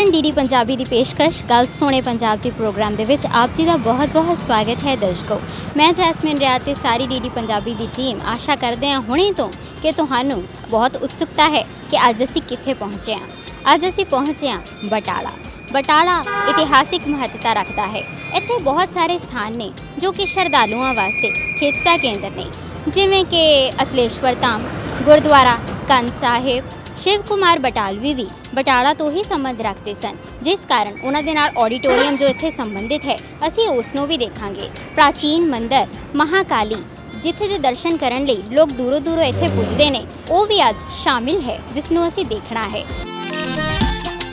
Doordarshan DD Punjabi ਦੀ ਪੇਸ਼ਕਸ਼, ਗੱਲ ਸੋਹਣੇ ਪੰਜਾਬ ਦੇ ਪ੍ਰੋਗਰਾਮ ਦੇ ਵਿੱਚ ਆਪ ਜੀ ਦਾ ਬਹੁਤ-ਬਹੁਤ ਸਵਾਗਤ ਹੈ ਦਰਸ਼ਕੋ। ਮੈਂ ਜੈਸਮੀਨ ਰਿਆਤ ਤੇ ਸਾਰੀ ਡੀਡੀ ਪੰਜਾਬੀ ਦੀ ਟੀਮ ਆਸ਼ਾ ਕਰਦੇ ਹਾਂ ਹੁਣੇ ਤੋਂ ਕਿ ਤੁਹਾਨੂੰ ਬਹੁਤ ਉਤਸੁਕਤਾ ਹੈ ਕਿ ਅੱਜ ਅਸੀਂ ਕਿੱਥੇ ਪਹੁੰਚੇ ਹਾਂ। ਅੱਜ ਅਸੀਂ ਪਹੁੰਚੇ ਹਾਂ ਬਟਾਲਾ। ਬਟਾਲਾ ਇਤਿਹਾਸਿਕ ਮਹੱਤਤਾ ਰੱਖਦਾ ਹੈ। ਇੱਥੇ ਬਹੁਤ ਸਾਰੇ ਸਥਾਨ ਨੇ ਜੋ ਕਿ ਸ਼ਰਧਾਲੂਆਂ ਵਾਸਤੇ ਖਿੱਚ ਦਾ ਕੇਂਦਰ ਨੇ। ਜਿਵੇਂ ਕਿ ਅਸਲੇਸ਼ਵਰ ਧਾਮ, ਗੁਰਦੁਆਰਾ ਕੰਨ ਸਾਹਿਬ, ਸ਼ਿਵ ਕੁਮਾਰ ਬਟਾਲਵੀ ਵੀ ਬਟਾਲਾ ਤੋਂ ਹੀ ਸੰਬੰਧ ਰੱਖਦੇ ਸਨ, ਜਿਸ ਕਾਰਨ ਉਹਨਾਂ ਦੇ ਨਾਲ ਆਡੀਟੋਰੀਅਮ ਜੋ ਇੱਥੇ ਸੰਬੰਧਿਤ ਹੈ, ਅਸੀਂ ਉਸ ਨੂੰ ਵੀ ਦੇਖਾਂਗੇ। ਪ੍ਰਾਚੀਨ ਮੰਦਿਰ ਮਹਾਕਾਲੀ, ਜਿੱਥੇ ਦੇ ਦਰਸ਼ਨ ਕਰਨ ਲਈ ਲੋਕ ਦੂਰੋਂ ਦੂਰੋਂ ਇੱਥੇ ਪੁੱਜਦੇ ਨੇ, ਉਹ ਵੀ ਅੱਜ ਸ਼ਾਮਿਲ ਹੈ ਜਿਸ ਨੂੰ ਅਸੀਂ ਦੇਖਣਾ ਹੈ।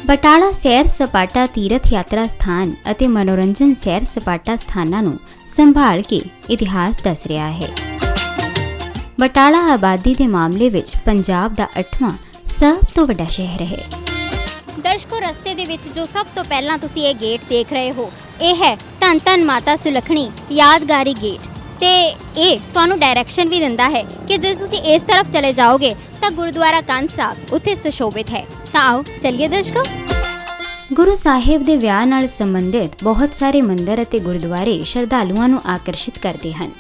ਬਟਾਲਾ ਸੈਰ ਸਪਾਟਾ ਤੀਰਥ ਯਾਤਰਾ ਸਥਾਨ ਅਤੇ ਮਨੋਰੰਜਨ ਸੈਰ ਸਪਾਟਾ ਸਥਾਨਾਂ ਨੂੰ ਸੰਭਾਲ ਕੇ ਇਤਿਹਾਸ ਦੱਸ ਰਿਹਾ ਹੈ। ਬਟਾਲਾ ਆਬਾਦੀ ਦੇ ਮਾਮਲੇ ਵਿੱਚ ਪੰਜਾਬ ਦਾ 8ਵਾਂ ਸਭ ਤੋਂ ਵੱਡਾ ਸ਼ਹਿਰ ਹੈ। ਦਰਸ਼ਕੋ, ਰਸਤੇ ਦੇ ਵਿੱਚ ਜੋ ਸਭ ਤੋਂ ਪਹਿਲਾਂ ਤੁਸੀਂ ਇਹ ਗੇਟ ਦੇਖ ਰਹੇ ਹੋ, ਇਹ ਹੈ ਧੰਨ ਧੰਨ ਮਾਤਾ ਸੁਲੱਖਣੀ ਯਾਦਗਾਰੀ ਗੇਟ। ਤੇ ਇਹ ਤੁਹਾਨੂੰ ਡਾਇਰੈਕਸ਼ਨ ਵੀ ਦਿੰਦਾ ਹੈ ਕਿ ਜੇ ਤੁਸੀਂ ਇਸ ਤਰਫ ਚਲੇ ਜਾਓਗੇ, ਤਾਂ ਗੁਰਦੁਆਰਾ ਕੰਨ ਸਾਹਿਬ ਉੱਥੇ ਸੁਸ਼ੋਭਿਤ ਹੈ। ਤਾਂ ਆਓ ਚਲਿਏ ਦਰਸ਼ਕੋ। ਗੁਰੂ ਸਾਹਿਬ ਦੇ ਵਿਆਹ ਨਾਲ ਸੰਬੰਧਿਤ ਬਹੁਤ ਸਾਰੇ ਮੰਦਿਰ ਅਤੇ ਗੁਰਦੁਆਰੇ ਸ਼ਰਧਾਲੂਆਂ ਨੂੰ ਆਕਰਸ਼ਿਤ ਕਰਦੇ ਹਨ।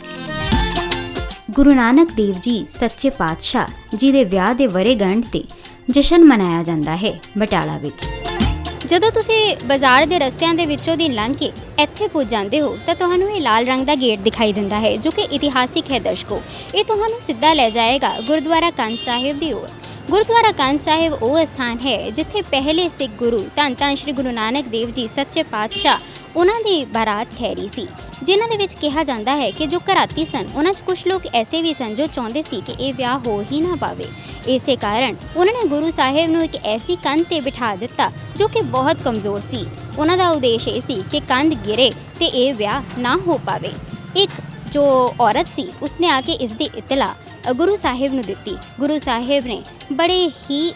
ਗੁਰੂ ਨਾਨਕ ਦੇਵ ਜੀ ਸੱਚੇ ਪਾਤਸ਼ਾਹ ਜੀ ਦੇ ਵਿਆਹ ਦੇ ਵਰੇਗੰਢ ਤੇ ਜਸ਼ਨ ਮਨਾਇਆ ਜਾਂਦਾ ਹੈ ਬਟਾਲਾ ਵਿੱਚ। ਜਦੋਂ ਤੁਸੀਂ ਬਾਜ਼ਾਰ ਦੇ ਰਸਤਿਆਂ ਦੇ ਵਿੱਚੋਂ ਦੀ ਲੰਘ ਕੇ ਇੱਥੇ ਪੁੱਜ ਜਾਂਦੇ ਹੋ, ਤਾਂ ਤੁਹਾਨੂੰ ਇਹ ਲਾਲ ਰੰਗ ਦਾ ਗੇਟ ਦਿਖਾਈ ਦਿੰਦਾ ਹੈ, ਜੋ ਕਿ ਇਤਿਹਾਸਿਕ ਹੈ ਦਰਸ਼ਕੋ। ਇਹ ਤੁਹਾਨੂੰ ਸਿੱਧਾ ਲੈ ਜਾਏਗਾ ਗੁਰਦੁਆਰਾ ਕੰਨ ਸਾਹਿਬ ਦੀ ਓਰ। ਗੁਰਦੁਆਰਾ ਕੰਨ ਸਾਹਿਬ ਉਹ ਸਥਾਨ ਹੈ ਜਿੱਥੇ ਪਹਿਲੇ ਸਿੱਖ ਗੁਰੂ ਧੰਨ ਧੰਨ ਸ਼੍ਰੀ ਗੁਰੂ ਨਾਨਕ ਦੇਵ ਜੀ ਸੱਚੇ ਪਾਤਸ਼ਾਹ ਉਹਨਾਂ ਦੀ ਬਾਰਾਤ ਠਹਿਰੀ ਸੀ, ਜਿਨ੍ਹਾਂ ਦੇ ਵਿੱਚ ਕਿਹਾ ਜਾਂਦਾ ਹੈ ਕਿ ਜੋ ਘਰਾਤੀ ਸਨ, ਉਹਨਾਂ 'ਚ ਕੁਝ ਲੋਕ ਐਸੇ ਵੀ ਸਨ ਜੋ ਚਾਹੁੰਦੇ ਸੀ ਕਿ ਇਹ ਵਿਆਹ ਹੋ ਹੀ ਨਾ ਪਾਵੇ। ਇਸੇ ਕਾਰਨ ਉਹਨਾਂ ਨੇ ਗੁਰੂ ਸਾਹਿਬ ਨੂੰ ਇੱਕ ਐਸੀ ਕੰਧ ਤੇ ਬਿਠਾ ਦਿੱਤਾ ਜੋ ਕਿ ਬਹੁਤ ਕਮਜ਼ੋਰ ਸੀ। ਉਹਨਾਂ ਦਾ ਉਦੇਸ਼ ਇਹ ਸੀ ਕਿ ਕੰਧ ਗਿਰੇ ਤੇ ਇਹ ਵਿਆਹ ਨਾ ਹੋ ਪਾਵੇ। ਇੱਕ ਜੋ ਔਰਤ ਸੀ, ਉਸਨੇ ਆ ਕੇ ਇਸ ਦੀ ਇਤਲਾ ਗੁਰੂ ਸਾਹਿਬ ਨੂੰ ਦਿੱਤੀ। ਗੁਰੂ ਸਾਹਿਬ ਨੇ ਬੜੇ ਹੀ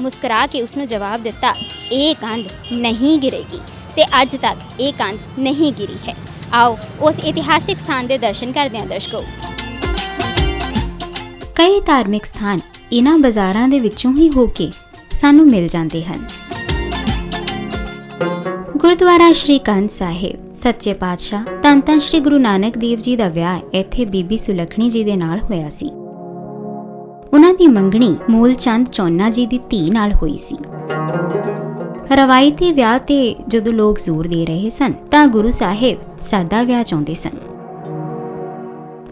ਮੁਸਕਰਾ ਕੇ ਉਸ ਨੂੰ ਜਵਾਬ ਦਿੱਤਾ, ਇਹ ਕੰਧ ਨਹੀਂ ਗਿਰੇਗੀ ਤੇ ਅੱਜ ਤੱਕ ਇਹ ਕੰਧ ਨਹੀਂ ਗਿਰੀ ਹੈ। ਆਓ ਉਸ ਇਤਿਹਾਸਿਕ ਸਥਾਨ ਦੇ ਦਰਸ਼ਨ ਕਰਦੇ ਹਾਂ ਦਰਸ਼ਕੋ। ਕਈ ਧਾਰਮਿਕ ਸਥਾਨ ਇਹਨਾਂ ਬਾਜ਼ਾਰਾਂ ਦੇ ਵਿੱਚੋਂ ਹੀ ਹੋ ਕੇ ਸਾਨੂੰ ਮਿਲ ਜਾਂਦੇ ਹਨ। ਗੁਰਦੁਆਰਾ ਸ਼੍ਰੀ ਕੰਨ ਸਾਹਿਬ, ਸੱਚੇ ਪਾਤਸ਼ਾਹ, ਧੰਨ ਧੰਨ ਸ਼੍ਰੀ ਗੁਰੂ ਨਾਨਕ ਦੇਵ ਜੀ ਦਾ ਵਿਆਹ ਇੱਥੇ ਬੀਬੀ ਸੁਲਖਣੀ ਜੀ ਦੇ ਨਾਲ ਹੋਇਆ ਸੀ। ਉਹਨਾਂ ਦੀ ਮੰਗਣੀ ਮੂਲ ਚੰਦ ਚੌਨਾ ਜੀ ਦੀ ਧੀ ਨਾਲ ਹੋਈ ਸੀ। ਰਵਾਇਤੀ ਵਿਆਹ ਤੇ ਜਦੋਂ ਲੋਕ ਜ਼ੋਰ ਦੇ ਰਹੇ ਸਨ, ਤਾਂ ਗੁਰੂ ਸਾਹਿਬ ਸਾਦਾ ਵਿਆਹ ਚਾਹੁੰਦੇ ਸਨ।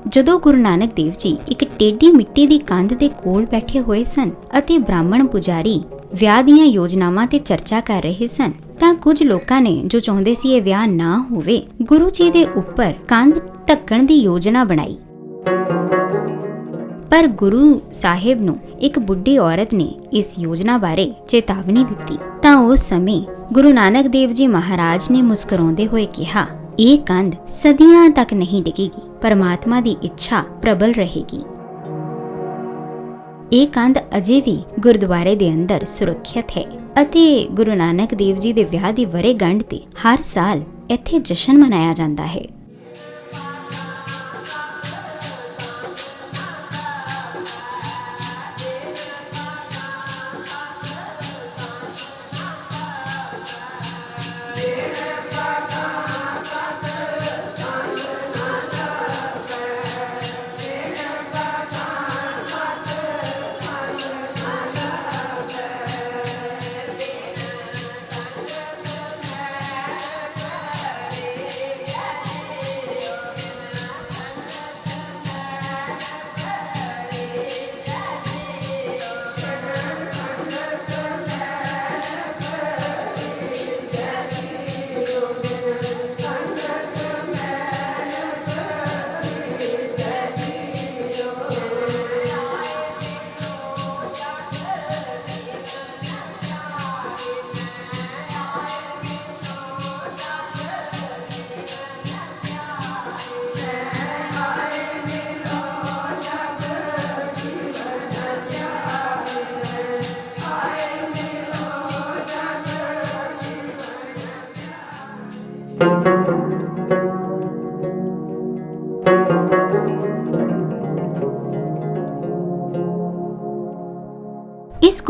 ਜਦੋਂ ਗੁਰੂ ਨਾਨਕ ਦੇਵ ਜੀ ਇੱਕ ਟੇਢੀ ਮਿੱਟੀ ਦੀ ਕੰਧ ਦੇ ਕੋਲ ਬੈਠੇ ਹੋਏ ਸਨ ਅਤੇ ਬ੍ਰਾਹਮਣ ਪੁਜਾਰੀ ਵਿਆਹ ਦੀਆਂ ਯੋਜਨਾਵਾਂ ਤੇ ਚਰਚਾ ਕਰ ਰਹੇ ਸਨ, ਤਾਂ ਕੁਝ ਲੋਕਾਂ ਨੇ ਜੋ ਚਾਹੁੰਦੇ ਸੀ ਇਹ ਵਿਆਹ ਨਾ ਹੋਵੇ, ਗੁਰੂ ਜੀ ਦੇ ਉੱਪਰ ਕੰਧ ਢੱਕਣ ਦੀ ਯੋਜਨਾ ਬਣਾਈ। ਪਰ ਗੁਰੂ ਸਾਹਿਬ ਨੂੰ ਇੱਕ ਬੁੱਢੀ ਔਰਤ ਨੇ ਇਸ ਯੋਜਨਾ ਬਾਰੇ ਚੇਤਾਵਨੀ ਦਿੱਤੀ। ਤਾਂ ਉਸ ਸਮੇਂ ਗੁਰੂ ਨਾਨਕ ਦੇਵ ਜੀ ਮਹਾਰਾਜ ਨੇ ਮੁਸਕਰਾਉਂਦੇ ਹੋਏ ਕਿਹਾ, ਇਹ ਕੰਧ ਸਦੀਆਂ ਤੱਕ ਨਹੀਂ ਡਿੱਗੇਗੀ, ਪਰਮਾਤਮਾ ਦੀ ਇੱਛਾ ਪ੍ਰਬਲ ਰਹੇਗੀ। ਇਹ ਕੰਧ ਅਜੇ ਵੀ ਗੁਰਦੁਆਰੇ ਦੇ ਅੰਦਰ ਸੁਰੱਖਿਅਤ ਹੈ ਅਤੇ ਗੁਰੂ ਨਾਨਕ ਦੇਵ ਜੀ ਦੇ ਵਿਆਹ ਦੀ ਵਰੇਗੰਢ ਤੇ ਹਰ ਸਾਲ ਇੱਥੇ ਜਸ਼ਨ ਮਨਾਇਆ ਜਾਂਦਾ ਹੈ।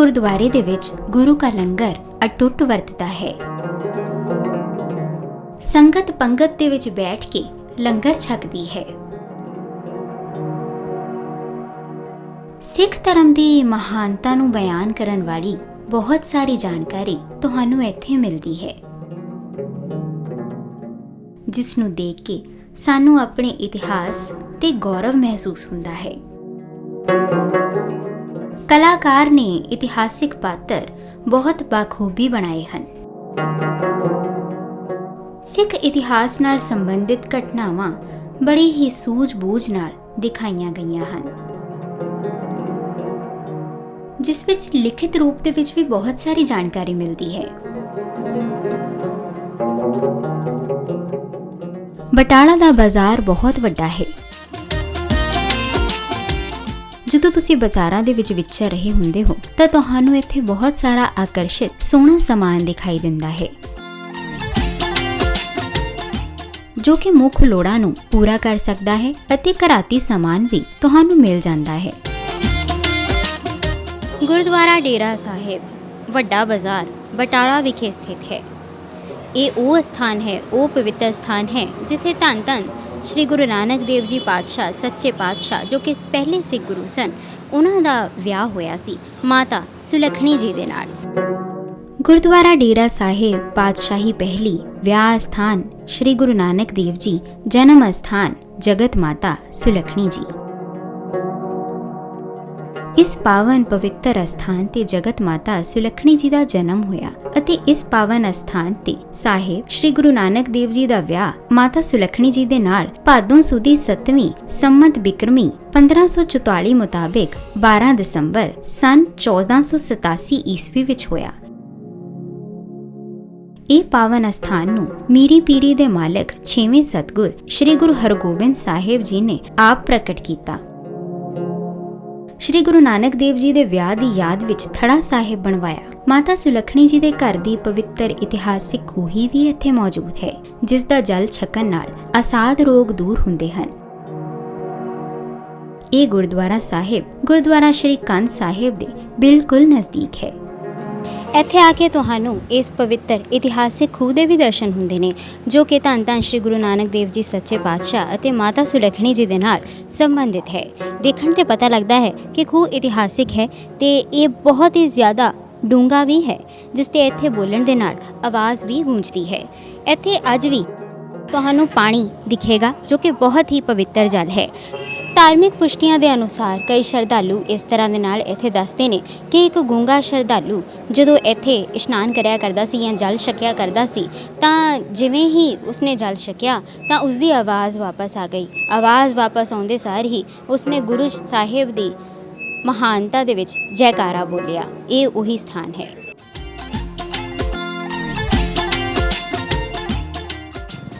ਗੁਰਦੁਆਰੇ ਦੇ ਵਿੱਚ ਗੁਰੂ ਕਾ ਲੰਗਰ ਅਟੁੱਟ ਵਰਤਦਾ ਹੈ। ਸੰਗਤ ਪੰਗਤ ਦੇ ਵਿੱਚ ਬੈਠ ਕੇ ਲੰਗਰ ਛਕਦੀ ਹੈ। ਸਿੱਖ ਧਰਮ ਦੀ ਮਹਾਨਤਾ ਨੂੰ ਬਿਆਨ ਕਰਨ ਵਾਲੀ ਬਹੁਤ ਸਾਰੀ ਜਾਣਕਾਰੀ ਤੁਹਾਨੂੰ ਇੱਥੇ ਮਿਲਦੀ ਹੈ। ਜਿਸ ਨੂੰ ਦੇਖ ਕੇ ਸਾਨੂੰ ਆਪਣੇ ਇਤਿਹਾਸ ਤੇ ਗੌਰਵ ਮਹਿਸੂਸ ਹੁੰਦਾ ਹੈ। ਕਲਾਕਾਰ ਨੇ ਇਤਿਹਾਸਿਕ ਪਾਤਰ ਬਹੁਤ ਬਾਖੂਬੀ ਬਣਾਏ ਹਨ। ਸਿੱਖ ਇਤਿਹਾਸ ਨਾਲ ਸੰਬੰਧਿਤ ਘਟਨਾਵਾਂ ਬੜੀ ਹੀ ਸੂਝ-ਬੂਝ ਨਾਲ ਦਿਖਾਈਆਂ ਗਈਆਂ ਹਨ। ਜਿਸ ਵਿੱਚ ਲਿਖਿਤ ਰੂਪ ਦੇ ਵਿੱਚ ਵੀ ਬਹੁਤ ਸਾਰੀ ਜਾਣਕਾਰੀ ਮਿਲਦੀ ਹੈ। ਬਟਾਲਾ ਦਾ ਬਾਜ਼ਾਰ ਬਹੁਤ ਵੱਡਾ ਹੈ। ਜਦੋਂ ਤੁਸੀਂ ਬਾਜ਼ਾਰਾਂ ਦੇ ਵਿੱਚ ਵਿਚਰ ਰਹੇ ਹੁੰਦੇ ਹੋ, ਤਾਂ ਤੁਹਾਨੂੰ ਇੱਥੇ ਬਹੁਤ ਸਾਰਾ ਆਕਰਸ਼ਿਤ ਸੋਹਣਾ ਸਮਾਨ ਦਿਖਾਈ ਦਿੰਦਾ ਹੈ। ਜੋ ਕਿ ਮੁੱਖ ਲੋੜਾਂ ਨੂੰ ਪੂਰਾ ਕਰ ਸਕਦਾ ਹੈ ਅਤੇ ਘਰਾਤੀ ਸਮਾਨ ਵੀ ਤੁਹਾਨੂੰ ਮਿਲ ਜਾਂਦਾ ਹੈ। ਗੁਰਦੁਆਰਾ ਡੇਰਾ ਸਾਹਿਬ, ਵੱਡਾ ਬਾਜ਼ਾਰ, ਬਟਾਲਾ ਵਿਖੇ ਸਥਿਤ ਹੈ। ਇਹ ਉਹ ਸਥਾਨ ਹੈ, ਉਹ ਪਵਿੱਤਰ ਸਥਾਨ ਹੈ, ਜਿੱਥੇ ਧੰਨ ਧੰਨ ਸ੍ਰੀ ਗੁਰੂ ਨਾਨਕ ਦੇਵ ਜੀ ਪਾਤਸ਼ਾਹ, ਸੱਚੇ ਪਾਤਸ਼ਾਹ, ਜੋ ਕਿ ਪਹਿਲੇ ਸਿੱਖ ਗੁਰੂ ਸਨ, ਉਹਨਾਂ ਦਾ ਵਿਆਹ ਹੋਇਆ ਸੀ ਮਾਤਾ ਸੁਲੱਖਣੀ ਜੀ ਦੇ ਨਾਲ। ਗੁਰਦੁਆਰਾ ਡੇਰਾ ਸਾਹਿਬ ਪਾਤਸ਼ਾਹੀ ਪਹਿਲੀ ਵਿਆਹ ਸਥਾਨ ਸ੍ਰੀ ਗੁਰੂ ਨਾਨਕ ਦੇਵ ਜੀ, ਜਨਮ ਸਥਾਨ ਜਗਤ ਮਾਤਾ ਸੁਲੱਖਣੀ ਜੀ। ਇਸ ਪਾਵਨ ਪਵਿੱਤਰ ਅਸਥਾਨ ਤੇ ਜਗਤ ਮਾਤਾ ਸੁਲੱਖਣੀ ਜੀ ਦਾ ਜਨਮ ਹੋਇਆ ਅਤੇ ਇਸ ਪਾਵਨ ਅਸਥਾਨ ਤੇ ਸਾਹਿਬ ਸ੍ਰੀ ਗੁਰੂ ਨਾਨਕ ਦੇਵ ਜੀ ਦਾ ਵਿਆਹ ਮਾਤਾ ਸੁਲੱਖਣੀ ਜੀ ਦੇ ਨਾਲ ਭਾਦੋਂ ਸੁਦੀ 7ਵੀਂ ਸੰਮਤ ਬਿਕਰਮੀ 1544 ਮੁਤਾਬਿਕ 12 ਦਸੰਬਰ ਸਨ 1487 ਈਸਵੀ ਵਿੱਚ ਹੋਇਆ। ਇਹ ਪਾਵਨ ਅਸਥਾਨ ਨੂੰ ਮੀਰੀ ਪੀਰੀ ਦੇ ਮਾਲਕ 6ਵੇਂ ਸਤਗੁਰ ਸ੍ਰੀ ਗੁਰੂ ਹਰਗੋਬਿੰਦ ਸਾਹਿਬ ਜੀ ਨੇ ਆਪ ਪ੍ਰਗਟ ਕੀਤਾ। ਸ਼੍ਰੀ ਗੁਰੂ ਨਾਨਕ ਦੇਵ ਜੀ ਦੇ ਵਿਆਹ ਦੀ ਯਾਦ ਵਿੱਚ ਥੜਾ ਸਾਹਿਬ ਬਣਵਾਇਆ। ਮਾਤਾ ਸੁਲੱਖਣੀ ਜੀ ਦੇ ਘਰ ਦੀ ਪਵਿੱਤਰ ਇਤਿਹਾਸਿਕ ਖੂਹੀ ਵੀ ਇੱਥੇ ਮੌਜੂਦ ਹੈ, ਜਿਸ ਦਾ ਜਲ ਛਕਣ ਨਾਲ ਅਸਾਦ ਰੋਗ ਦੂਰ ਹੁੰਦੇ ਹਨ। ਇਹ ਗੁਰਦੁਆਰਾ ਸਾਹਿਬ ਗੁਰਦੁਆਰਾ ਸ਼੍ਰੀ ਕੰਧ ਸਾਹਿਬ ਦੇ ਬਿਲਕੁਲ ਨਜ਼ਦੀਕ ਹੈ। ਇੱਥੇ ਆ ਕੇ ਤੁਹਾਨੂੰ ਇਸ ਪਵਿੱਤਰ ਇਤਿਹਾਸਿਕ ਖੂਹ ਦੇ ਵੀ ਦਰਸ਼ਨ ਹੁੰਦੇ ਨੇ, ਜੋ ਕਿ ਧੰਨ ਧੰਨ ਸ੍ਰੀ ਗੁਰੂ ਨਾਨਕ ਦੇਵ ਜੀ ਸੱਚੇ ਪਾਤਸ਼ਾਹ ਅਤੇ ਮਾਤਾ ਸੁਲੱਖਣੀ ਜੀ ਦੇ ਨਾਲ ਸੰਬੰਧਿਤ ਹੈ। ਦੇਖਣ ਤੇ ਪਤਾ ਲੱਗਦਾ ਹੈ ਕਿ ਖੂਹ ਇਤਿਹਾਸਿਕ ਹੈ ਤੇ ਇਹ ਬਹੁਤ ਹੀ ਜ਼ਿਆਦਾ ਡੂੰਘਾ ਵੀ ਹੈ, ਜਿਸ ਤੇ ਇੱਥੇ ਬੋਲਣ ਦੇ ਨਾਲ ਆਵਾਜ਼ ਵੀ ਗੂੰਜਦੀ ਹੈ। ਇੱਥੇ ਅੱਜ ਵੀ ਤੁਹਾਨੂੰ ਪਾਣੀ ਦਿਖੇਗਾ, ਜੋ ਕਿ ਬਹੁਤ ਹੀ ਪਵਿੱਤਰ ਜਲ ਹੈ। ਧਾਰਮਿਕ ਪੁਸ਼ਟੀਆਂ ਦੇ ਅਨੁਸਾਰ ਕਈ ਸ਼ਰਧਾਲੂ ਇਸ ਤਰ੍ਹਾਂ ਦੇ ਨਾਲ ਇੱਥੇ ਦੱਸਦੇ ਨੇ ਕਿ ਇੱਕ ਗੁੰਗਾ ਸ਼ਰਧਾਲੂ ਜਦੋਂ ਇੱਥੇ ਇਸ਼ਨਾਨ ਕਰਿਆ ਕਰਦਾ ਸੀ ਜਾਂ ਜਲ ਛਕਿਆ ਕਰਦਾ ਸੀ, ਤਾਂ ਜਿਵੇਂ ਹੀ ਉਸਨੇ ਜਲ ਛਕਿਆ, ਤਾਂ ਉਸਦੀ ਆਵਾਜ਼ ਵਾਪਸ ਆ ਗਈ। ਆਵਾਜ਼ ਵਾਪਸ ਆਉਂਦੇ ਸਾਰ ਹੀ ਉਸਨੇ ਗੁਰੂ ਸਾਹਿਬ ਦੀ ਮਹਾਨਤਾ ਦੇ ਵਿੱਚ ਜੈਕਾਰਾ ਬੋਲਿਆ। ਇਹ ਉਹੀ ਸਥਾਨ ਹੈ।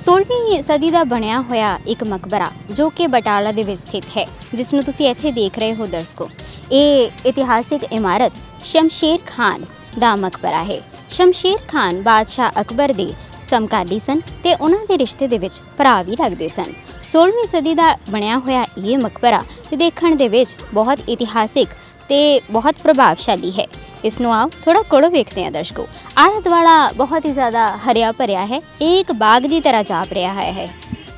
ਸੋਲਵੀਂ ਸਦੀ ਦਾ ਬਣਿਆ ਹੋਇਆ ਇੱਕ ਮਕਬਰਾ, ਜੋ ਕਿ ਬਟਾਲਾ ਦੇ ਵਿੱਚ ਸਥਿਤ ਹੈ, ਜਿਸ ਨੂੰ ਤੁਸੀਂ ਇੱਥੇ ਦੇਖ ਰਹੇ ਹੋ ਦਰਸ਼ਕੋ। ਇਹ ਇਤਿਹਾਸਿਕ ਇਮਾਰਤ ਸ਼ਮਸ਼ੇਰ ਖਾਨ ਦਾ ਮਕਬਰਾ ਹੈ। ਸ਼ਮਸ਼ੇਰ ਖਾਨ ਬਾਦਸ਼ਾਹ ਅਕਬਰ ਦੇ ਸਮਕਾਲੀ ਸਨ ਤੇ ਉਹਨਾਂ ਦੇ ਰਿਸ਼ਤੇ ਦੇ ਵਿੱਚ ਭਰਾ ਵੀ ਲੱਗਦੇ ਸਨ। 16ਵੀਂ ਸਦੀ ਦਾ ਬਣਿਆ ਹੋਇਆ ਇਹ ਮਕਬਰਾ ਦੇਖਣ ਦੇ ਵਿੱਚ ਬਹੁਤ ਇਤਿਹਾਸਿਕ ਤੇ ਬਹੁਤ ਪ੍ਰਭਾਵਸ਼ਾਲੀ ਹੈ। ਇਸ ਨੂੰ ਆਓ ਥੋੜਾ ਕੋਲੋਂ ਵੇਖਦੇ ਹਾਂ ਦਰਸ਼ਕੋ। ਆਲਾ ਦੁਆਲਾ ਬਹੁਤ ਹੀ ਜ਼ਿਆਦਾ ਹਰਿਆ ਭਰਿਆ ਹੈ ਇਹ ਇੱਕ ਬਾਗ ਦੀ ਤਰ੍ਹਾਂ ਜਾਪ ਰਿਹਾ ਹੈ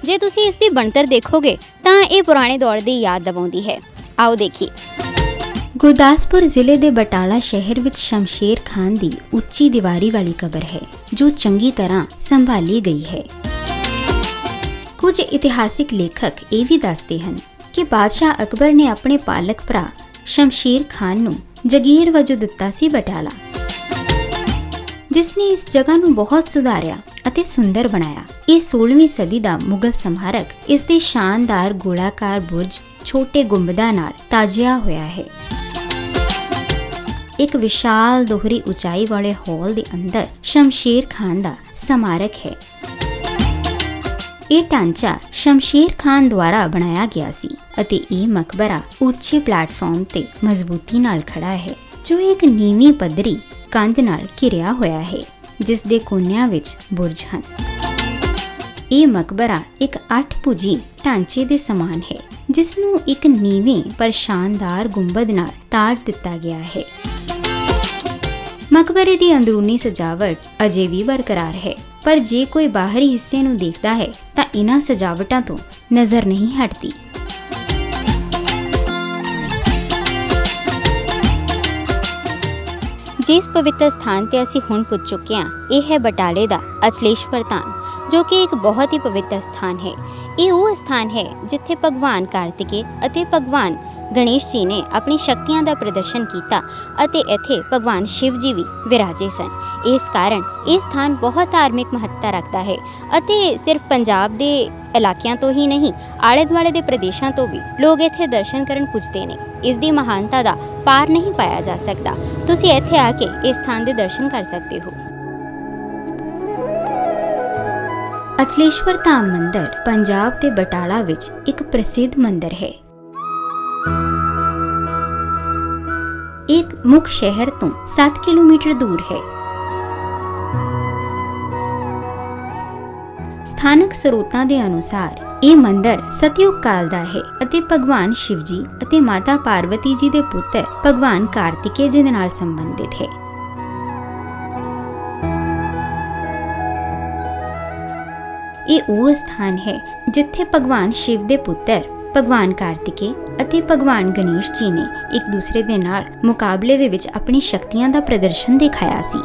ਜੇ ਤੁਸੀਂ ਇਸ ਦੀ ਬਣਤਰ ਦੇਖੋਗੇ, ਤਾਂ ਇਹ ਪੁਰਾਣੇ ਦੌਰ ਦੀ ਯਾਦ ਦਿਵਾਉਂਦੀ ਹੈ। ਆਓ ਦੇਖੀਏ। ਗੁਰਦਾਸਪੁਰ ਜ਼ਿਲ੍ਹੇ ਦੇ ਬਟਾਲਾ ਸ਼ਹਿਰ ਵਿੱਚ ਸ਼ਮਸ਼ੇਰ ਖਾਨ ਦੀ ਉੱਚੀ ਦੀਵਾਰੀ ਵਾਲੀ ਕਬਰ ਹੈ, ਜੋ ਚੰਗੀ ਤਰ੍ਹਾਂ ਸੰਭਾਲੀ ਗਈ ਹੈ। ਕੁਝ ਇਤਿਹਾਸਿਕ ਲੇਖਕ ਇਹ ਵੀ ਦੱਸਦੇ ਹਨ ਕਿ ਬਾਦਸ਼ਾਹ ਅਕਬਰ ਨੇ ਆਪਣੇ ਪਾਲਕ ਭਰਾ ਸ਼ਮਸ਼ੀਰ ਖਾਨ ਨੂੰ ਜਗੀਰ ਵਜੋਂ ਦਿੱਤਾ ਸੀ ਬਟਾਲਾ ਜਿਸ ਨੇ ਇਸ ਜਗ੍ਹਾ ਨੂੰ ਬਹੁਤ ਸੁਧਾਰਿਆ ਅਤੇ ਸੁੰਦਰ ਬਣਾਇਆ। ਇਹ 16ਵੀਂ ਸਦੀ ਦਾ ਮੁਗਲ ਸਮਹਾਰਕ ਇਸ ਦੇ ਸ਼ਾਨਦਾਰ ਗੋਲਾਕਾਰ ਬੁਰਜ ਛੋਟੇ ਗੁੰਬਦਾਂ ਨਾਲ ਤਾਜਿਆ ਹੋਇਆ ਹੈ। ਇੱਕ ਵਿਸ਼ਾਲ ਦੋਹਰੀ ਉਚਾਈ ਵਾਲੇ ਹਾਲ ਦੇ ਅੰਦਰ ਸ਼ਮਸ਼ੀਰ ਖਾਨ ਦਾ ਸਮਾਰਕ ਹੈ। ਇਹ ਢਾਂਚਾ ਸ਼ਮਸ਼ੀਰ ਖਾਨ ਦੁਆਰਾ ਬਣਾਇਆ ਗਿਆ ਸੀ ਅਤੇ ਇਹ ਮਕਬਰਾ ਉੱਚੇ ਪਲੇਟਫਾਰਮ ਤੇ ਮਜ਼ਬੂਤੀ ਨਾਲ ਖੜਾ ਹੈ, ਜੋ ਇੱਕ ਨੀਵੀਂ ਪੱਧਰੀ ਕੰਧ ਨਾਲ ਘਿਰਿਆ ਹੋਇਆ ਹੈ ਜਿਸ ਦੇ ਕੋਨਿਆਂ ਵਿੱਚ ਬੁਰਜ ਹਨ। ਇਹ ਮਕਬਰਾ ਇੱਕ ਅੱਠ ਭੁਜੀ ਢਾਂਚੇ ਦੇ ਸਮਾਨ ਹੈ ਜਿਸ ਨੂੰ ਇੱਕ ਨੀਵੇਂ ਪਰ ਸ਼ਾਨਦਾਰ ਗੁੰਬਦ ਨਾਲ ਤਾਜ ਦਿੱਤਾ ਗਿਆ ਹੈ। ਮਕਬਰੇ ਦੀ ਅੰਦਰੂਨੀ ਸਜਾਵਟ ਅਜੇ ਵੀ ਬਰਕਰਾਰ ਹੈ। ਪਰ ਜੇ ਕੋਈ ਬਾਹਰੀ ਹਿੱਸੇ ਨੂੰ ਦੇਖਦਾ ਹੈ, ਤਾਂ ਇਹਨਾਂ ਸਜਾਵਟਾਂ ਤੋਂ ਨਜ਼ਰ ਨਹੀਂ ਹਟਦੀ। ਜਿਸ ਪਵਿੱਤਰ ਸਥਾਨ ਤੇ ਅਸੀਂ ਹੁਣ ਪੁੱਜ ਚੁੱਕੇ ਹਾਂ, ਇਹ ਹੈ ਬਟਾਲੇ ਦਾ ਅਚਲੇਸ਼ਵਰ ਧਾਮ ਜੋ ਕਿ ਇੱਕ ਬਹੁਤ ਹੀ ਪਵਿੱਤਰ ਸਥਾਨ ਹੈ। ਇਹ ਉਹ ਸਥਾਨ ਹੈ ਜਿੱਥੇ ਭਗਵਾਨ ਕਾਰਤਿਕੇ ਅਤੇ ਭਗਵਾਨ ਗਣੇਸ਼ ਜੀ ਨੇ ਆਪਣੀ ਸ਼ਕਤੀਆਂ ਦਾ ਪ੍ਰਦਰਸ਼ਨ ਕੀਤਾ ਅਤੇ ਇੱਥੇ ਭਗਵਾਨ ਸ਼ਿਵ ਜੀ ਵੀ ਵਿਰਾਜੇ ਸਨ। ਇਸ ਕਾਰਨ ਇਹ ਸਥਾਨ ਬਹੁਤ ਧਾਰਮਿਕ ਮਹੱਤਤਾ ਰੱਖਦਾ ਹੈ ਅਤੇ ਸਿਰਫ ਪੰਜਾਬ ਦੇ ਇਲਾਕਿਆਂ ਤੋਂ ਹੀ ਨਹੀਂ ਆਲੇ ਦੁਆਲੇ ਦੇ ਪ੍ਰਦੇਸ਼ਾਂ ਤੋਂ ਵੀ ਲੋਕ ਇੱਥੇ ਦਰਸ਼ਨ ਕਰਨ ਪੁੱਜਦੇ ਨੇ। ਇਸ ਦੀ ਮਹਾਨਤਾ ਦਾ ਪਾਰ ਨਹੀਂ ਪਾਇਆ ਜਾ ਸਕਦਾ। ਤੁਸੀਂ ਇੱਥੇ ਆ ਕੇ ਇਸ ਸਥਾਨ ਦੇ ਦਰਸ਼ਨ ਕਰ ਸਕਦੇ ਹੋ। ਅਚਲੇਸ਼ਵਰ ਧਾਮ ਮੰਦਿਰ ਪੰਜਾਬ ਦੇ ਬਟਾਲਾ ਵਿੱਚ ਇੱਕ ਪ੍ਰਸਿੱਧ ਮੰਦਿਰ ਹੈ। ਇੱਕ ਮੁੱਖ ਸ਼ਹਿਰ ਤੋਂ 7 ਕਿਲੋਮੀਟਰ ਦੂਰ ਹੈ ਸਥਾਨਕ ਸਰੋਤਾਂ ਦੇ ਅਨੁਸਾਰ ਇਹ ਮੰਦਿਰ ਸਤਯੁਗ ਕਾਲ ਦਾ ਹੈ ਅਤੇ ਭਗਵਾਨ ਸ਼ਿਵ ਜੀ ਅਤੇ ਮਾਤਾ ਪਾਰਵਤੀ ਜੀ ਦੇ ਪੁੱਤਰ ਭਗਵਾਨ ਕਾਰਤਿਕੇ ਜੀ ਦੇ ਨਾਲ ਸੰਬੰਧਿਤ ਹੈ ਇਹ ਉਹ ਸਥਾਨ ਹੈ ਜਿੱਥੇ ਭਗਵਾਨ ਸ਼ਿਵ ਦੇ ਪੁੱਤਰ ਭਗਵਾਨ ਕਾਰਤਿਕੇ ਅਤੇ ਭਗਵਾਨ ਗਣੇਸ਼ ਜੀ ਨੇ ਇੱਕ ਦੂਸਰੇ ਦੇ ਨਾਲ ਮੁਕਾਬਲੇ ਦੇ ਵਿੱਚ ਆਪਣੀ ਸ਼ਕਤੀਆਂ ਦਾ ਪ੍ਰਦਰਸ਼ਨ ਦਿਖਾਇਆ ਸੀ।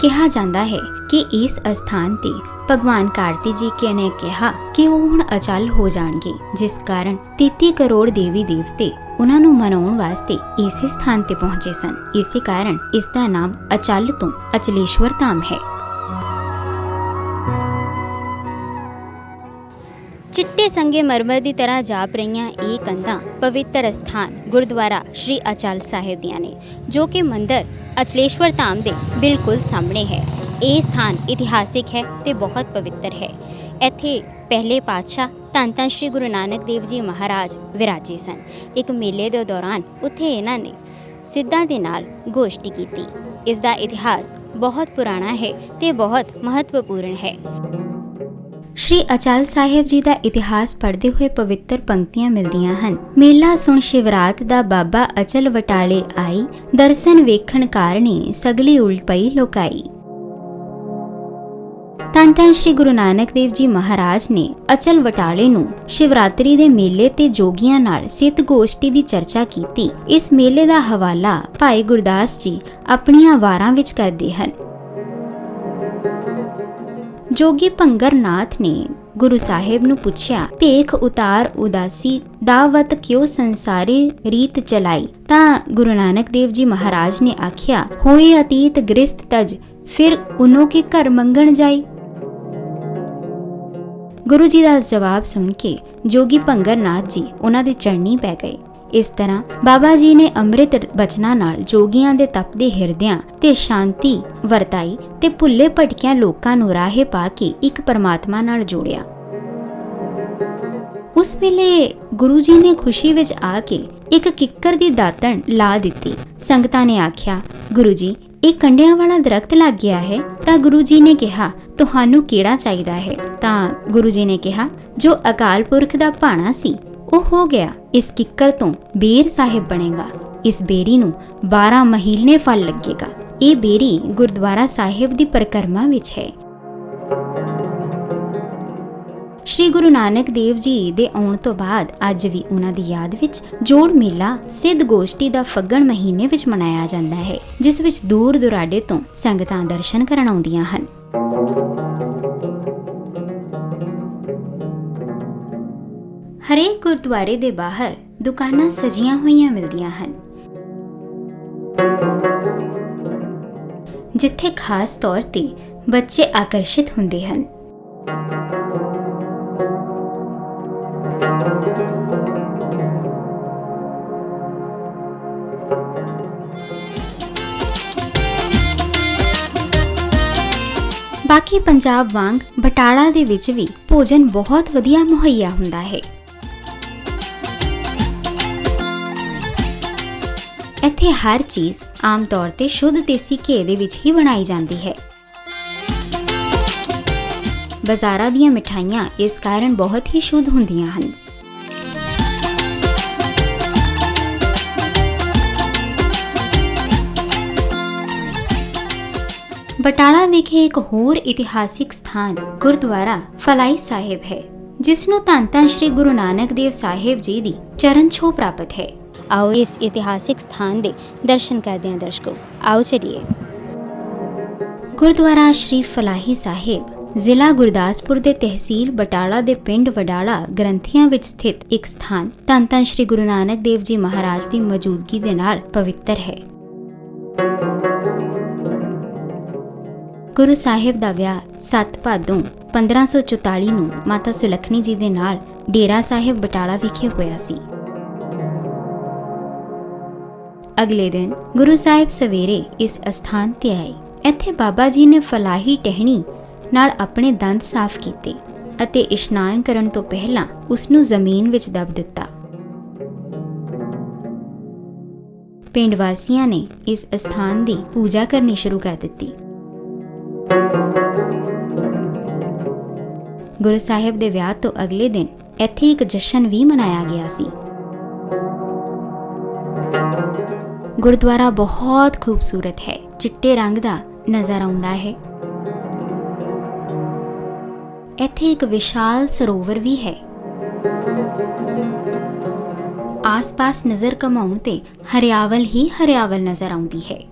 ਕਿਹਾ ਜਾਂਦਾ ਹੈ ਕਿ ਇਸ ਅਸਥਾਨ ਤੇ ਭਗਵਾਨ ਕਾਰਤੀ ਜੀ ਕੇ ਨੇ ਕਿਹਾ ਕਿ ਉਹ ਹੁਣ ਅਚਲ ਹੋ ਜਾਣਗੇ, ਜਿਸ ਕਾਰਨ 33 ਕਰੋੜ ਦੇਵੀ ਦੇਵਤੇ ਉਹਨਾਂ ਨੂੰ ਮਨਾਉਣ ਵਾਸਤੇ ਇਸੇ ਸਥਾਨ ਤੇ ਪਹੁੰਚੇ ਸਨ। ਇਸੇ ਕਾਰਨ ਇਸ ਦਾ ਨਾਮ ਅਚਲ ਤੋਂ ਅਚਲੇਸ਼ਵਰ ਧਾਮ ਹੈ। ਚਿੱਟੇ ਸੰਗੇ ਮਰਮਰ ਦੀ ਤਰ੍ਹਾਂ ਜਾਪ ਰਹੀਆਂ ਇਹ ਕੰਧਾਂ ਪਵਿੱਤਰ ਸਥਾਨ ਗੁਰਦੁਆਰਾ ਸ਼੍ਰੀ ਅਚਲ ਸਾਹਿਬ ਦੀਆਂ ਨੇ, ਜੋ ਕਿ ਮੰਦਿਰ ਅਚਲੇਸ਼ਵਰ ਧਾਮ ਦੇ ਬਿਲਕੁਲ ਸਾਹਮਣੇ ਹੈ। ਇਹ ਸਥਾਨ ਇਤਿਹਾਸਿਕ ਹੈ ਤੇ ਬਹੁਤ ਪਵਿੱਤਰ ਹੈ। ਇੱਥੇ ਪਹਿਲੇ ਪਾਤਸ਼ਾਹ ਧੰਨ ਧੰਨ ਸ਼੍ਰੀ ਗੁਰੂ ਨਾਨਕ ਦੇਵ ਜੀ ਮਹਾਰਾਜ ਵਿਰਾਜੇ ਸਨ। ਇੱਕ ਮੇਲੇ ਦੇ ਦੌਰਾਨ ਉੱਥੇ ਇਹਨਾਂ ਨੇ ਸਿੱਧਾਂ ਦੇ ਨਾਲ ਗੋਸ਼ਟੀ ਕੀਤੀ। ਇਸ ਦਾ ਇਤਿਹਾਸ ਬਹੁਤ ਪੁਰਾਣਾ ਹੈ ਤੇ ਬਹੁਤ ਮਹੱਤਵਪੂਰਨ ਹੈ। ਸ਼੍ਰੀ ਅਚਲ ਸਾਹਿਬ ਜੀ ਦਾ ਇਤਿਹਾਸ ਪੜ੍ਹਦੇ ਹੋਏ ਪਵਿੱਤਰ ਪੰਕਤੀਆਂ ਮਿਲਦੀਆਂ ਹਨ। ਮੇਲਾ ਸੁਣ ਸ਼ਿਵਰਾਤ ਦਾ ਬਾਬਾ ਅਚਲ ਵਟਾਲੇ ਆਈ, ਦਰਸ਼ਨ ਵੇਖਣ ਕਾਰਣੇ ਸਗਲੀ ਉਲਟ ਪਈ ਲੋਕਾਈ। ਧੰਨ ਧੰਨ ਸ਼੍ਰੀ ਗੁਰੂ ਨਾਨਕ ਦੇਵ ਜੀ ਮਹਾਰਾਜ ਨੇ ਅਚਲ ਵਟਾਲੇ ਨੂੰ ਸ਼ਿਵਰਾਤਰੀ ਦੇ ਮੇਲੇ ਤੇ ਜੋਗੀਆਂ ਨਾਲ ਸਿੱਧ ਗੋਸ਼ਟੀ ਦੀ ਚਰਚਾ ਕੀਤੀ। ਇਸ ਮੇਲੇ ਦਾ ਹਵਾਲਾ ਭਾਈ ਗੁਰਦਾਸ ਜੀ ਆਪਣੀਆਂ ਵਾਰਾਂ ਵਿੱਚ ਕਰਦੇ ਹਨ। ਜੋਗੀ ਭੰਗਰ ਨਾਥ ਨੇ ਗੁਰੂ ਸਾਹਿਬ ਨੂੰ ਪੁੱਛਿਆ, ਭੇਖ ਉਤਾਰ ਉਦਾਸੀ, ਦਾਵਤ ਕਿਉ ਸੰਸਾਰੇ ਰੀਤ ਚਲਾਈ? ਤਾਂ ਗੁਰੂ ਨਾਨਕ ਦੇਵ ਜੀ ਮਹਾਰਾਜ ਨੇ ਆਖਿਆ, ਹੋਏ ਅਤੀਤ ਗ੍ਰਸਤ ਤਜ, ਫਿਰ ਉਨੋਂ ਕੇ ਘਰ ਮੰਗਣ ਜਾਈ? ਗੁਰੂ ਜੀ ਦਾ ਜਵਾਬ ਸੁਣ ਕੇ ਜੋਗੀ ਭੰਗਰ ਨਾਥ ਜੀ ਉਹਨਾਂ ਦੇ ਚਰਨੀ ਪੈ ਗਏ। ਇਸ ਤਰ੍ਹਾਂ ਬਾਬਾ ਜੀ ਨੇ ਅੰਮ੍ਰਿਤ ਬਚਨਾਂ ਨਾਲ ਜੋਗੀਆਂ ਦੇ ਤਪਦੇ ਹਿਰਦਿਆਂ ਤੇ ਸ਼ਾਂਤੀ ਵਰਤਾਈ ਤੇ ਭੁੱਲੇ ਭਟਕਿਆਂ ਲੋਕਾਂ ਨੂੰ ਰਾਹੇ ਪਾ ਕੇ ਇੱਕ ਪਰਮਾਤਮਾ ਨਾਲ ਜੋੜਿਆ। ਉਸ ਵੇਲੇ ਗੁਰੂ ਜੀ ਨੇ ਖੁਸ਼ੀ ਵਿੱਚ ਆ ਕੇ ਇੱਕ ਕਿੱਕਰ ਦੀ ਦਾਤਣ ਲਾ ਦਿੱਤੀ। ਸੰਗਤਾਂ ਨੇ ਆਖਿਆ, ਗੁਰੂ ਜੀ, ਇਹ ਕੰਡਿਆਂ ਵਾਲਾ ਦਰਖਤ ਲੱਗ ਗਿਆ ਹੈ। ਤਾਂ ਗੁਰੂ ਜੀ ਨੇ ਕਿਹਾ, ਤੁਹਾਨੂੰ ਕਿਹੜਾ ਚਾਹੀਦਾ ਹੈ? ਤਾਂ ਗੁਰੂ ਜੀ ਨੇ ਕਿਹਾ, ਜੋ ਅਕਾਲ ਪੁਰਖ ਦਾ ਭਾਣਾ ਸੀ ਉਹ ਹੋ ਗਿਆ ਇਸ ਕਿੱਕਰ ਤੋਂ ਬੇਰ ਸਾਹਿਬ ਬਣੇਗਾ। ਇਸ ਬੇਰੀ ਨੂੰ 12 ਮਹੀਨੇ ਫਲ ਲੱਗੇਗਾ। ਇਹ ਬੇਰੀ ਗੁਰਦੁਆਰਾ ਸਾਹਿਬ ਦੀ ਪਰਿਕਰਮਾ ਵਿੱਚ ਹੈ। ਸ਼੍ਰੀ ਗੁਰੂ ਨਾਨਕ ਦੇਵ ਜੀ ਦੇ ਆਉਣ ਤੋਂ ਬਾਅਦ ਅੱਜ ਵੀ ਉਹਨਾਂ ਦੀ ਯਾਦ ਵਿੱਚ ਜੋੜ ਮੇਲਾ ਸਿੱਧ ਗੋਸ਼ਟੀ ਦਾ ਫੱਗਣ ਮਹੀਨੇ ਵਿੱਚ ਮਨਾਇਆ ਜਾਂਦਾ ਹੈ, ਜਿਸ ਵਿੱਚ ਦੂਰ ਦੁਰਾਡੇ ਤੋਂ ਸੰਗਤਾਂ ਦਰਸ਼ਨ ਕਰਨ ਆਉਂਦੀਆਂ ਹਨ। ਹਰੇਕ ਗੁਰਦੁਆਰੇ ਦੇ ਬਾਹਰ ਦੁਕਾਨਾਂ ਸਜੀਆਂ ਹੋਈਆਂ ਮਿਲਦੀਆਂ ਹਨ। ਜਿੱਥੇ ਖਾਸ ਤੌਰ ਤੇ ਬੱਚੇ ਆਕਰਸ਼ਿਤ ਹੁੰਦੇ ਹਨ। ਬਾਕੀ ਪੰਜਾਬ ਵਾਂਗ ਬਟਾਲਾ ਦੇ ਵਿੱਚ ਵੀ ਭੋਜਨ ਬਹੁਤ ਵਧੀਆ ਮੁਹੱਈਆ ਹੁੰਦਾ ਹੈ। ਇੱਥੇ ਹਰ ਚੀਜ਼ ਆਮ ਤੌਰ ਤੇ ਸ਼ੁੱਧ ਦੇਸੀ ਘੇ ਦੇ ਵਿੱਚ ਹੀ ਬਣਾਈ ਜਾਂਦੀ ਹੈ। ਬਾਜ਼ਾਰਾਂ ਦੀਆਂ ਮਿਠਾਈਆਂ ਇਸ ਕਾਰਨ ਬਹੁਤ ਹੀ ਸ਼ੁੱਧ ਹੁੰਦੀਆਂ ਹਨ। ਬਟਾਲਾ ਵਿਖੇ ਇੱਕ ਹੋਰ ਇਤਿਹਾਸਿਕ ਸਥਾਨ ਗੁਰਦੁਆਰਾ ਫਲਾਈ ਸਾਹਿਬ ਹੈ, ਜਿਸ ਨੂੰ ਧੰਨ ਧੰਨ ਸ੍ਰੀ ਗੁਰੂ ਨਾਨਕ ਦੇਵ ਸਾਹਿਬ ਜੀ ਦੀ ਚਰਨ ਛੋਹ ਪ੍ਰਾਪਤ ਹੈ। ਆਓ ਇਸ ਇਤਿਹਾਸਿਕ ਸਥਾਨ ਦੇ ਦਰਸ਼ਨ ਕਰਦੇ ਹਾਂ ਦਰਸ਼ਕੋ। ਆਓ ਚਲਿਏ। ਗੁਰਦੁਆਰਾ ਸ਼੍ਰੀ ਫਲਾਹੀ ਸਾਹਿਬ, ਜ਼ਿਲ੍ਹਾ ਗੁਰਦਾਸਪੁਰ ਦੇ ਤਹਿਸੀਲ ਬਟਾਲਾ ਦੇ ਪਿੰਡ ਵਡਾਲਾ ਗ੍ਰੰਥੀਆਂ ਵਿੱਚ ਸਥਿਤ ਇੱਕ ਸਥਾਨ, ਧੰਨ ਧੰਨ ਸ੍ਰੀ ਗੁਰੂ ਨਾਨਕ ਦੇਵ ਜੀ ਮਹਾਰਾਜ ਦੀ ਮੌਜੂਦਗੀ ਦੇ ਨਾਲ ਪਵਿੱਤਰ ਹੈ। ਗੁਰੂ ਸਾਹਿਬ ਦਾ ਵਿਆਹ 7 ਭਾਦੋਂ 1544 ਨੂੰ ਮਾਤਾ ਸੁਲੱਖਣੀ ਜੀ ਦੇ ਨਾਲ ਡੇਰਾ ਸਾਹਿਬ ਬਟਾਲਾ ਵਿਖੇ ਹੋਇਆ ਸੀ। ਅਗਲੇ ਦਿਨ ਗੁਰੂ ਸਾਹਿਬ ਸਵੇਰੇ ਇਸ ਅਸਥਾਨ ਤੇ ਆਏ। ਇੱਥੇ ਬਾਬਾ ਜੀ ਨੇ ਫਲਾਹੀ ਟਹਿਣੀ ਨਾਲ ਆਪਣੇ ਦੰਦ ਸਾਫ਼ ਕੀਤੇ ਅਤੇ ਇਸ਼ਨਾਨ ਕਰਨ ਤੋਂ ਪਹਿਲਾਂ ਉਸ ਨੂੰ ਜ਼ਮੀਨ ਵਿੱਚ ਦਬ ਦਿੱਤਾ। ਪਿੰਡ ਵਾਸੀਆਂ ਨੇ ਇਸ ਅਸਥਾਨ ਦੀ ਪੂਜਾ ਕਰਨੀ ਸ਼ੁਰੂ ਕਰ ਦਿੱਤੀ। ਗੁਰੂ ਸਾਹਿਬ ਦੇ ਵਿਆਹ ਤੋਂ ਅਗਲੇ ਦਿਨ ਇੱਥੇ ਇੱਕ ਜਸ਼ਨ ਵੀ ਮਨਾਇਆ ਗਿਆ ਸੀ। ਗੁਰਦੁਆਰਾ ਬਹੁਤ ਖੂਬਸੂਰਤ ਹੈ। ਚਿੱਟੇ ਰੰਗ ਦਾ ਨਜ਼ਰ ਆਉਂਦਾ ਹੈ। ਇੱਥੇ ਇੱਕ ਵਿਸ਼ਾਲ ਸਰੋਵਰ ਵੀ ਹੈ। ਆਸ-ਪਾਸ ਨਜ਼ਰ ਕਮਾਉਣ ਤੇ ਹਰਿਆਵਲ ਹੀ ਹਰਿਆਵਲ ਨਜ਼ਰ ਆਉਂਦੀ ਹੈ।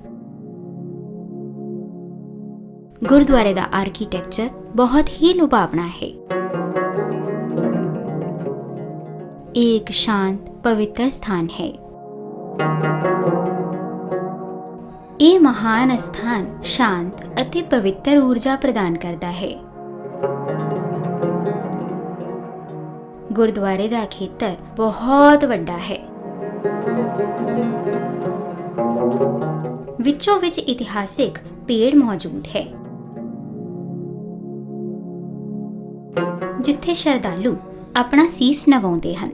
ਗੁਰਦੁਆਰੇ ਦਾ ਆਰਕੀਟੈਕਚਰ ਬਹੁਤ ਹੀ ਲੁਭਾਵਣਾ ਹੈ। ਇਹ ਇੱਕ ਸ਼ਾਂਤ, ਪਵਿੱਤਰ ਸਥਾਨ ਹੈ। ਇਹ ਮਹਾਨ ਸਥਾਨ ਸ਼ਾਂਤ ਅਤੇ ਪਵਿੱਤਰ ਊਰਜਾ ਪ੍ਰਦਾਨ ਕਰਦਾ ਹੈ। ਗੁਰਦੁਆਰੇ ਦਾ ਖੇਤਰ ਬਹੁਤ ਵੱਡਾ ਹੈ। ਵਿੱਚੋਂ ਵਿੱਚ ਇਤਿਹਾਸਿਕ ਪੇੜ ਮੌਜੂਦ ਹੈ। ਜਿੱਥੇ ਸ਼ਰਧਾਲੂ ਆਪਣਾ ਸੀਸ ਨਵਾਉਂਦੇ ਹਨ।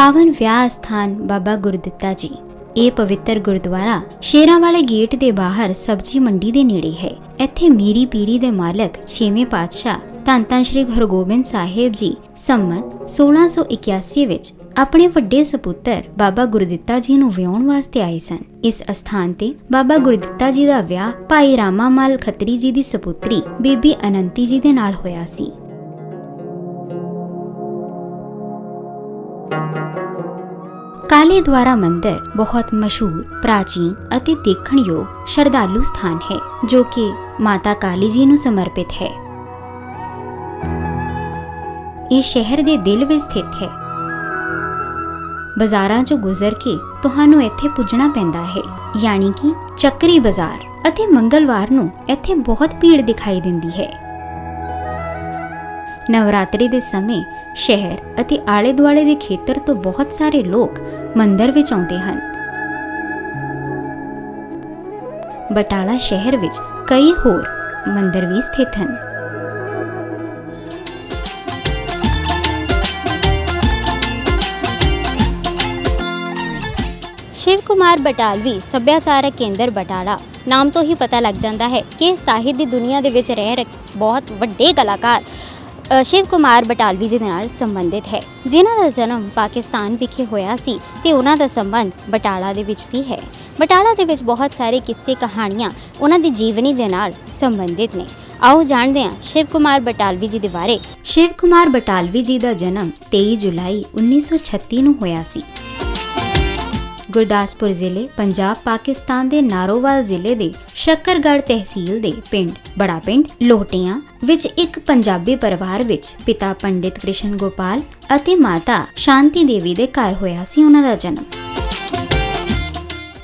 ਪਾਵਨ ਵਿਆਹ ਸਥਾਨ ਬਾਬਾ ਗੁਰਦਿੱਤਾ ਜੀ। ਇਹ ਪਵਿੱਤਰ ਗੁਰਦੁਆਰਾ ਸ਼ੇਰਾਂ ਵਾਲੇ ਗੇਟ ਦੇ ਬਾਹਰ ਸਬਜ਼ੀ ਮੰਡੀ ਦੇ ਨੇੜੇ ਹੈ। ਇੱਥੇ ਮੀਰੀ ਪੀਰੀ ਦੇ ਮਾਲਕ 6ਵੇਂ ਪਾਤਸ਼ਾਹ ਧੰਨ ਧੰਨ ਸ਼੍ਰੀ ਹਰਗੋਬਿੰਦ ਸਾਹਿਬ ਜੀ ਸੰਮਤ 1681 ਵਿੱਚ ਆਪਣੇ ਵੱਡੇ ਸਪੁੱਤਰ ਬਾਬਾ ਗੁਰਦਿੱਤਾ ਜੀ ਨੂੰ ਵਿਆਹਣ ਵਾਸਤੇ ਆਏ ਸਨ। ਇਸ ਅਸਥਾਨ ਤੇ ਬਾਬਾ ਗੁਰਦਿੱਤਾ ਜੀ ਦਾ ਵਿਆਹ ਭਾਈ ਰਾਮਾਮਲ ਖੱਤਰੀ ਜੀ ਦੀ ਸਪੁੱਤਰੀ ਬੀਬੀ ਅਨੰਤੀ ਜੀ ਦੇ ਨਾਲ ਹੋਇਆ ਸੀ। ਕਾਲੀ ਦੁਆਰਾ ਮੰਦਿਰ ਬਹੁਤ ਮਸ਼ਹੂਰ, ਪ੍ਰਾਚੀਨ ਅਤੇ ਦੇਖਣਯੋਗ ਸ਼ਰਧਾਲੂ ਸਥਾਨ ਹੈ, ਜੋ ਕਿ ਮਾਤਾ ਕਾਲੀ ਜੀ ਨੂੰ ਸਮਰਪਿਤ ਹੈ। ਇਹ ਸ਼ਹਿਰ ਦੇ ਦਿਲ ਵਿੱਚ ਸਥਿਤ ਹੈ। ਬਾਜ਼ਾਰਾਂ 'ਚੋਂ ਗੁਜ਼ਰ ਕੇ ਤੁਹਾਨੂੰ ਇੱਥੇ ਪੁੱਜਣਾ ਪੈਂਦਾ ਹੈ, ਯਾਨੀ ਕਿ ਚੱਕਰੀ ਬਾਜ਼ਾਰ ਅਤੇ ਮੰਗਲਵਾਰ ਨੂੰ ਇੱਥੇ ਬਹੁਤ ਭੀੜ ਦਿਖਾਈ ਦਿੰਦੀ ਹੈ। ਨਵਰਾਤਰੀ ਦੇ ਸਮੇਂ ਸ਼ਹਿਰ ਅਤੇ ਆਲੇ-ਦੁਆਲੇ ਦੇ ਖੇਤਰ ਤੋਂ ਬਹੁਤ ਸਾਰੇ ਲੋਕ ਮੰਦਰ ਵਿੱਚ ਆਉਂਦੇ ਹਨ। ਬਟਾਲਾ ਸ਼ਹਿਰ ਵਿੱਚ ਕਈ ਹੋਰ ਮੰਦਿਰ ਵੀ ਸਥਿਤ ਹਨ। ਸ਼ਿਵ ਕੁਮਾਰ ਬਟਾਲਵੀ ਸੱਭਿਆਚਾਰਕ ਕੇਂਦਰ ਬਟਾਲਾ। ਨਾਮ ਤੋਂ ਹੀ ਪਤਾ ਲੱਗ ਜਾਂਦਾ ਹੈ ਕਿ ਸਾਹਿਤ ਦੀ ਦੁਨੀਆ ਦੇ ਵਿੱਚ ਰਹਿ ਰਹੇ ਬਹੁਤ ਵੱਡੇ ਕਲਾਕਾਰ ਅ, ਸ਼ਿਵ ਕੁਮਾਰ ਬਟਾਲਵੀ ਜੀ ਦੇ ਨਾਲ ਸੰਬੰਧਿਤ ਹੈ। ਜਿਨ੍ਹਾਂ ਦਾ ਜਨਮ ਪਾਕਿਸਤਾਨ ਵਿਖੇ ਹੋਇਆ ਸੀ ਤੇ ਉਹਨਾਂ ਦਾ ਸੰਬੰਧ ਬਟਾਲਾ ਦੇ ਵਿੱਚ ਵੀ ਹੈ। ਬਟਾਲਾ ਦੇ ਵਿੱਚ ਬਹੁਤ ਸਾਰੇ ਕਿੱਸੇ ਕਹਾਣੀਆਂ ਉਹਨਾਂ ਦੀ ਜੀਵਨੀ ਦੇ ਨਾਲ ਸੰਬੰਧਿਤ ਨੇ। ਆਓ ਜਾਣਦੇ ਹਾਂ ਸ਼ਿਵ ਕੁਮਾਰ ਬਟਾਲਵੀ ਜੀ ਦੇ ਬਾਰੇ। ਸ਼ਿਵ ਕੁਮਾਰ ਬਟਾਲਵੀ ਜੀ ਦਾ ਜਨਮ 23 ਜੁਲਾਈ 1936 ਨੂੰ ਹੋਇਆ ਸੀ। ਗੁਰਦਾਸਪੁਰ ਜ਼ਿਲ੍ਹੇ, ਪੰਜਾਬ, ਪਾਕਿਸਤਾਨ ਦੇ ਨਾਰੋਵਾਲ ਜ਼ਿਲ੍ਹੇ ਦੇ ਸ਼ੱਕਰਗੜ੍ਹ ਤਹਿਸੀਲ ਦੇ ਪਿੰਡ ਬੜਾ ਪਿੰਡ ਲੋਹਟੀਆਂ ਵਿੱਚ ਇੱਕ ਪੰਜਾਬੀ ਪਰਿਵਾਰ ਵਿੱਚ ਪਿਤਾ ਪੰਡਿਤ ਕ੍ਰਿਸ਼ਨ ਗੋਪਾਲ ਅਤੇ ਮਾਤਾ ਸ਼ਾਂਤੀ ਦੇਵੀ ਦੇ ਘਰ ਹੋਇਆ ਸੀ ਉਹਨਾਂ ਦਾ ਜਨਮ।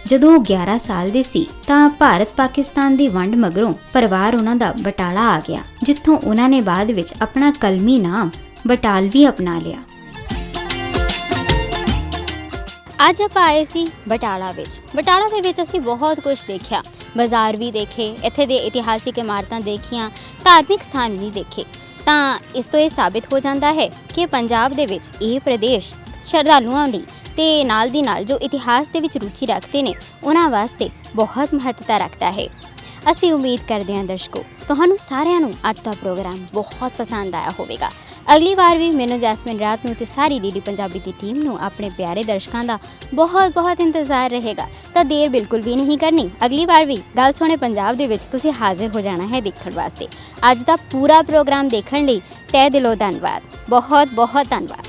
ਜਦੋਂ ਉਹ 11 ਸਾਲ ਦੇ ਸੀ, ਤਾਂ ਭਾਰਤ ਪਾਕਿਸਤਾਨ ਦੀ ਵੰਡ ਮਗਰੋਂ ਪਰਿਵਾਰ ਉਹਨਾਂ ਦਾ ਬਟਾਲਾ ਆ ਗਿਆ, ਜਿੱਥੋਂ ਉਹਨਾਂ ਨੇ ਬਾਅਦ ਵਿੱਚ ਆਪਣਾ ਕਲਮੀ ਨਾਮ ਬਟਾਲਵੀ ਅਪਣਾ ਲਿਆ। ਅੱਜ ਆਪਾਂ ਆਏ ਸੀ ਬਟਾਲਾ ਵਿੱਚ। ਬਟਾਲਾ ਦੇ ਵਿੱਚ ਅਸੀਂ ਬਹੁਤ ਕੁਝ ਦੇਖਿਆ। ਬਾਜ਼ਾਰ ਵੀ ਦੇਖੇ, ਇੱਥੇ ਦੇ ਇਤਿਹਾਸਿਕ ਇਮਾਰਤਾਂ ਦੇਖੀਆਂ, ਧਾਰਮਿਕ ਸਥਾਨ ਵੀ ਦੇਖੇ। ਤਾਂ ਇਸ ਤੋਂ ਇਹ ਸਾਬਿਤ ਹੋ ਜਾਂਦਾ ਹੈ ਕਿ ਪੰਜਾਬ ਦੇ ਵਿੱਚ ਇਹ ਪ੍ਰਦੇਸ਼ ਸ਼ਰਧਾਲੂਆਂ ਲਈ ਤੇ ਨਾਲ ਦੀ ਨਾਲ ਜੋ ਇਤਿਹਾਸ ਦੇ ਵਿੱਚ ਰੁਚੀ ਰੱਖਦੇ ਨੇ, ਉਹਨਾਂ ਵਾਸਤੇ ਬਹੁਤ ਮਹੱਤਤਾ ਰੱਖਦਾ ਹੈ। ਅਸੀਂ ਉਮੀਦ ਕਰਦੇ ਹਾਂ ਦਰਸ਼ਕੋ, ਤੁਹਾਨੂੰ ਸਾਰਿਆਂ ਨੂੰ ਅੱਜ ਦਾ ਪ੍ਰੋਗਰਾਮ ਬਹੁਤ ਪਸੰਦ ਆਇਆ ਹੋਵੇਗਾ। ਅਗਲੀ ਵਾਰ ਵੀ ਮੈਨੂੰ ਜੈਸਮਿਨ ਰਾਤ ਨੂੰ ਤੇ ਸਾਰੀ ਡੀਡੀ ਪੰਜਾਬੀ ਦੀ ਟੀਮ ਨੂੰ ਆਪਣੇ ਪਿਆਰੇ ਦਰਸ਼ਕਾਂ ਦਾ ਬਹੁਤ ਬਹੁਤ ਇੰਤਜ਼ਾਰ ਰਹੇਗਾ। ਤਾਂ ਦੇਰ ਬਿਲਕੁਲ ਵੀ ਨਹੀਂ ਕਰਨੀ। ਅਗਲੀ ਵਾਰ ਵੀ ਗੱਲ ਸੁਣੇ ਪੰਜਾਬ ਦੇ ਵਿੱਚ ਤੁਸੀਂ ਹਾਜ਼ਰ ਹੋ ਜਾਣਾ ਹੈ ਦੇਖਣ ਵਾਸਤੇ। ਅੱਜ ਦਾ ਪੂਰਾ ਪ੍ਰੋਗਰਾਮ ਦੇਖਣ ਲਈ ਤਹਿ ਦਿਲੋਂ ਧੰਨਵਾਦ। ਬਹੁਤ ਬਹੁਤ ਧੰਨਵਾਦ।